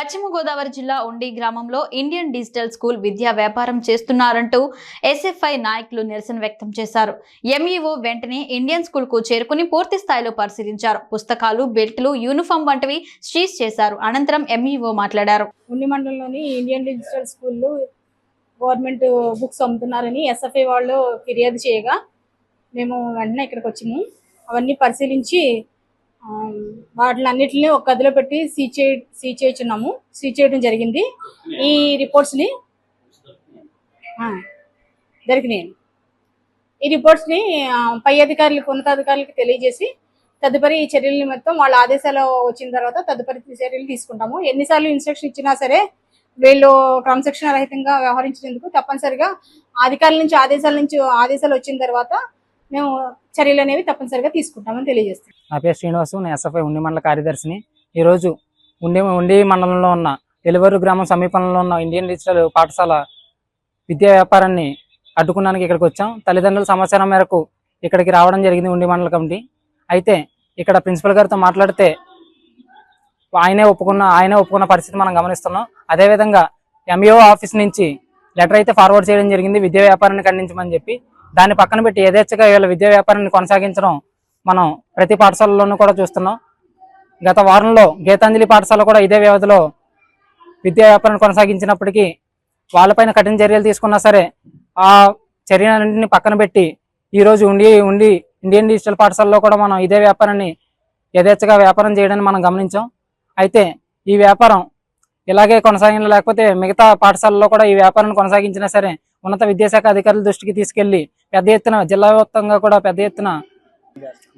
పశ్చిమ గోదావరి జిల్లా ఉండి గ్రామంలో ఇండియన్ డిజిటల్ స్కూల్ విద్యా వ్యాపారం చేస్తున్నారంటూ ఎస్ఎఫ్ఐ నాయకులు నిరసన వ్యక్తం చేశారు. ఎంఈఓ వెంటనే ఇండియన్ స్కూల్కు చేరుకుని పూర్తి స్థాయిలో పరిశీలించారు. పుస్తకాలు బెల్ట్లు యూనిఫామ్ వంటివి సీజ్ చేశారు. అనంతరం ఎంఈఓ మాట్లాడారు. ఉండి మండలంలోని ఇండియన్ డిజిటల్ స్కూల్లో గవర్నమెంట్ బుక్స్ అమ్ముతున్నారని ఎస్ఎఫ్ఐ వాళ్ళు ఫిర్యాదు చేయగా మేము వెంటనే ఇక్కడికి వచ్చాము అవన్నీ పరిశీలించి వాటిని ఒక గదిలో పెట్టి సీజ్ చే సీజ్ చేయించున్నాము. సీజ్ చేయడం జరిగింది. ఈ రిపోర్ట్స్ని జరిగినాయి ఈ రిపోర్ట్స్ని పై అధికారులకు ఉన్నతాధికారులకు తెలియజేసి తదుపరి చర్యలు మొత్తం వాళ్ళ ఆదేశాలు వచ్చిన తర్వాత తదుపరి చర్యలు తీసుకుంటాము. ఎన్నిసార్లు ఇన్స్ట్రక్షన్ ఇచ్చినా సరే వీళ్ళు క్రమశిక్షణ రహితంగా వ్యవహరించినందుకు తప్పనిసరిగా అధికారుల నుంచి ఆదేశాల నుంచి ఆదేశాలు వచ్చిన తర్వాత మేము చర్యలు అనేవి తప్పనిసరిగా తీసుకుంటామని తెలియజేస్తాం నా పేరు శ్రీనివాసు నేను ఎస్ఎఫ్ఐ ఉండి మండల కార్యదర్శిని. ఈరోజు ఉండి ఉండి మండలంలో ఉన్న ఎలివరు గ్రామం సమీపంలో ఉన్న ఇండియన్ డిజిటల్ పాఠశాల విద్యా వ్యాపారాన్ని అడ్డుకున్నానికి ఇక్కడికి వచ్చాం. తల్లిదండ్రుల సమాచారం మేరకు ఇక్కడికి రావడం జరిగింది ఉండి మండల కమిటీ. అయితే ఇక్కడ ప్రిన్సిపల్ గారితో మాట్లాడితే ఆయనే ఒప్పుకున్న ఆయనే ఒప్పుకున్న పరిస్థితి మనం గమనిస్తున్నాం. అదేవిధంగా ఎంఈఓ ఆఫీస్ నుంచి లెటర్ అయితే ఫార్వర్డ్ చేయడం జరిగింది. విద్యా వ్యాపారాన్ని ఖండించమని చెప్పి దాన్ని పక్కన పెట్టి యథేచ్ఛగా వీళ్ళ విద్యా వ్యాపారాన్ని కొనసాగించడం మనం ప్రతి పాఠశాలలోనూ కూడా చూస్తున్నాం. గత వారంలో గీతాంజలి పాఠశాల కూడా ఇదే వ్యవధిలో విద్యా వ్యాపారాన్ని కొనసాగించినప్పటికీ వాళ్ళపైన కఠిన చర్యలు తీసుకున్నా సరే ఆ చర్యలన్నింటినీ పక్కన పెట్టి ఈరోజు ఉండి ఉండి ఇండియన్ డిజిటల్ పాఠశాలలో కూడా మనం ఇదే వ్యాపారాన్ని యథేచ్ఛగా వ్యాపారం చేయడాన్ని మనం గమనించాం. అయితే ఈ వ్యాపారం ఇలాగే కొనసాగిన లేకపోతే మిగతా పాఠశాలలో కూడా ఈ వ్యాపారాన్ని కొనసాగించినా సరే ఉన్నత విద్యాశాఖ అధికారుల దృష్టికి తీసుకెళ్ళి పెద్ద ఎత్తున జిల్లా వ్యాప్తంగా కూడా పెద్ద ఎత్తున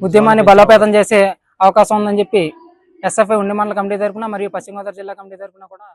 ఉద్యమాన్ని బలోపేతం చేసే అవకాశం ఉందని చెప్పి ఎస్ఎఫ్ఐ ఉండి మండల కమిటీ తరపున మరియు పశ్చిమ గోదావరి జిల్లా కమిటీ తరపున కూడా